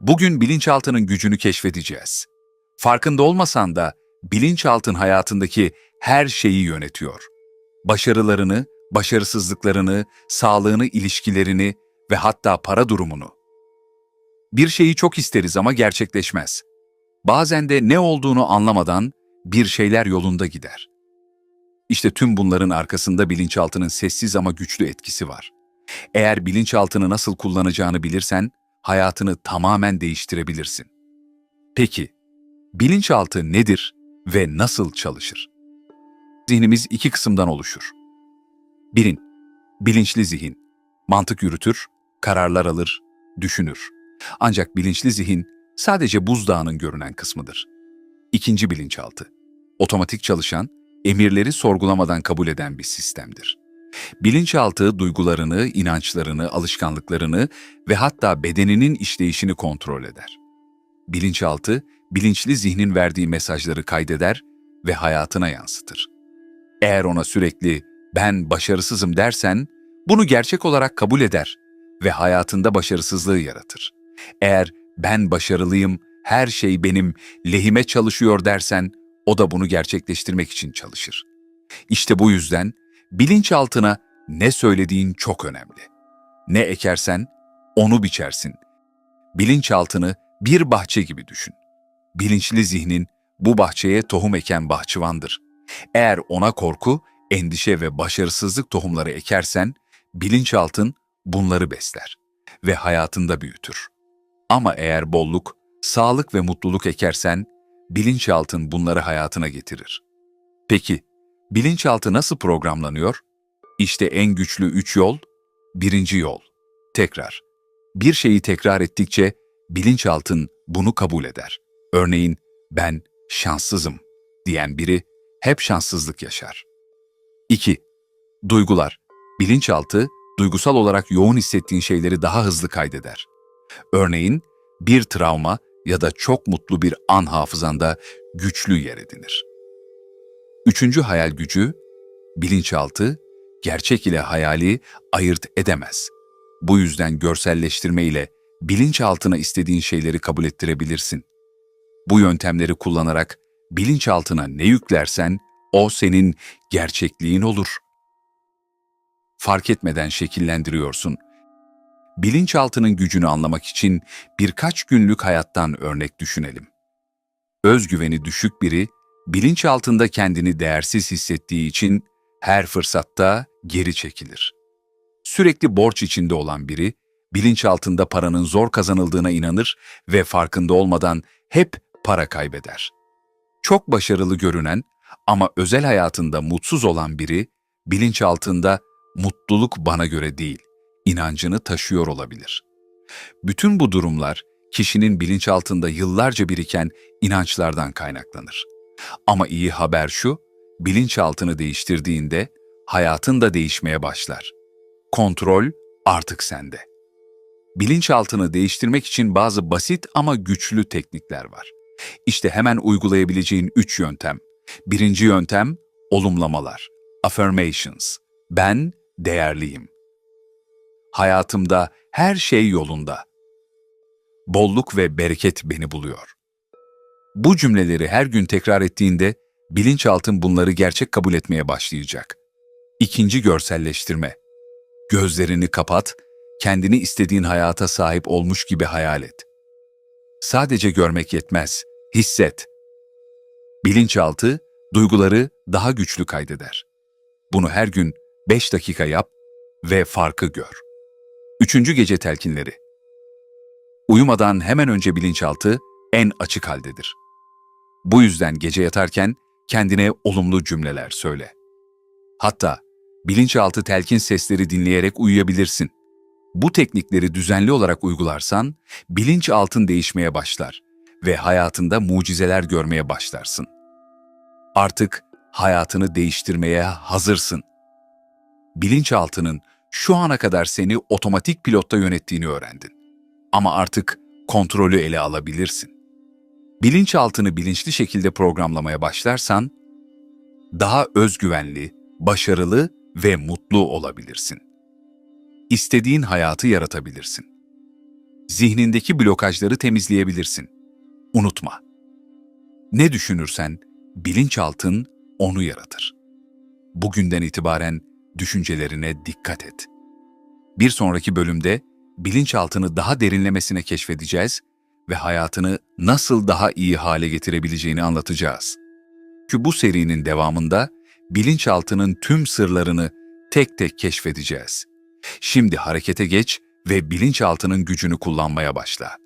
Bugün bilinçaltının gücünü keşfedeceğiz. Farkında olmasan da bilinçaltın hayatındaki her şeyi yönetiyor. Başarılarını, başarısızlıklarını, sağlığını, ilişkilerini ve hatta para durumunu. Bir şeyi çok isteriz ama gerçekleşmez. Bazen de ne olduğunu anlamadan bir şeyler yolunda gider. İşte tüm bunların arkasında bilinçaltının sessiz ama güçlü etkisi var. Eğer bilinçaltını nasıl kullanacağını bilirsen, hayatını tamamen değiştirebilirsin. Peki, bilinçaltı nedir ve nasıl çalışır? Zihnimiz iki kısımdan oluşur. Birin, bilinçli zihin. Mantık yürütür, kararlar alır, düşünür. Ancak bilinçli zihin sadece buzdağının görünen kısmıdır. İkinci bilinçaltı. Otomatik çalışan, emirleri sorgulamadan kabul eden bir sistemdir. Bilinçaltı duygularını, inançlarını, alışkanlıklarını ve hatta bedeninin işleyişini kontrol eder. Bilinçaltı, bilinçli zihnin verdiği mesajları kaydeder ve hayatına yansıtır. Eğer ona sürekli ben başarısızım dersen, bunu gerçek olarak kabul eder ve hayatında başarısızlığı yaratır. Eğer ben başarılıyım, her şey benim lehime çalışıyor dersen, o da bunu gerçekleştirmek için çalışır. İşte bu yüzden bilinçaltına ne söylediğin çok önemli. Ne ekersen onu biçersin. Bilinçaltını bir bahçe gibi düşün. Bilinçli zihnin bu bahçeye tohum eken bahçıvandır. Eğer ona korku, endişe ve başarısızlık tohumları ekersen, bilinçaltın bunları besler ve hayatında büyütür. Ama eğer bolluk, sağlık ve mutluluk ekersen, bilinçaltın bunları hayatına getirir. Peki, bilinçaltı nasıl programlanıyor? İşte en güçlü üç yol, birinci yol. Tekrar. Bir şeyi tekrar ettikçe bilinçaltın bunu kabul eder. Örneğin, ben şanssızım diyen biri hep şanssızlık yaşar. 2. Duygular. Bilinçaltı, duygusal olarak yoğun hissettiğin şeyleri daha hızlı kaydeder. Örneğin, bir travma ya da çok mutlu bir an hafızanda güçlü yer edinir. Üçüncü hayal gücü, bilinçaltı, gerçek ile hayali ayırt edemez. Bu yüzden görselleştirme ile bilinçaltına istediğin şeyleri kabul ettirebilirsin. Bu yöntemleri kullanarak bilinçaltına ne yüklersen o senin gerçekliğin olur. Fark etmeden şekillendiriyorsun. Bilinçaltının gücünü anlamak için birkaç günlük hayattan örnek düşünelim. Özgüveni düşük biri, bilinçaltında kendini değersiz hissettiği için her fırsatta geri çekilir. Sürekli borç içinde olan biri, bilinçaltında paranın zor kazanıldığına inanır ve farkında olmadan hep para kaybeder. Çok başarılı görünen ama özel hayatında mutsuz olan biri, bilinçaltında mutluluk bana göre değil, inancını taşıyor olabilir. Bütün bu durumlar kişinin bilinçaltında yıllarca biriken inançlardan kaynaklanır. Ama iyi haber şu, bilinçaltını değiştirdiğinde hayatın da değişmeye başlar. Kontrol artık sende. Bilinçaltını değiştirmek için bazı basit ama güçlü teknikler var. İşte hemen uygulayabileceğin üç yöntem. Birinci yöntem, olumlamalar. Affirmations. Ben değerliyim. Hayatımda her şey yolunda. Bolluk ve bereket beni buluyor. Bu cümleleri her gün tekrar ettiğinde bilinçaltın bunları gerçek kabul etmeye başlayacak. İkinci görselleştirme. Gözlerini kapat, kendini istediğin hayata sahip olmuş gibi hayal et. Sadece görmek yetmez, hisset. Bilinçaltı, duyguları daha güçlü kaydeder. Bunu her gün 5 dakika yap ve farkı gör. Üçüncü gece telkinleri. Uyumadan hemen önce bilinçaltı en açık haldedir. Bu yüzden gece yatarken kendine olumlu cümleler söyle. Hatta bilinçaltı telkin sesleri dinleyerek uyuyabilirsin. Bu teknikleri düzenli olarak uygularsan bilinçaltın değişmeye başlar ve hayatında mucizeler görmeye başlarsın. Artık hayatını değiştirmeye hazırsın. Bilinçaltının şu ana kadar seni otomatik pilotta yönettiğini öğrendin. Ama artık kontrolü ele alabilirsin. Bilinçaltını bilinçli şekilde programlamaya başlarsan, daha özgüvenli, başarılı ve mutlu olabilirsin. İstediğin hayatı yaratabilirsin. zihnindeki blokajları temizleyebilirsin. Unutma. Ne düşünürsen bilinçaltın onu yaratır. Bugünden itibaren düşüncelerine dikkat et. Bir sonraki bölümde bilinçaltını daha derinlemesine keşfedeceğiz ve hayatını nasıl daha iyi hale getirebileceğini anlatacağız. Çünkü bu serinin devamında bilinçaltının tüm sırlarını tek tek keşfedeceğiz. Şimdi harekete geç ve bilinçaltının gücünü kullanmaya başla.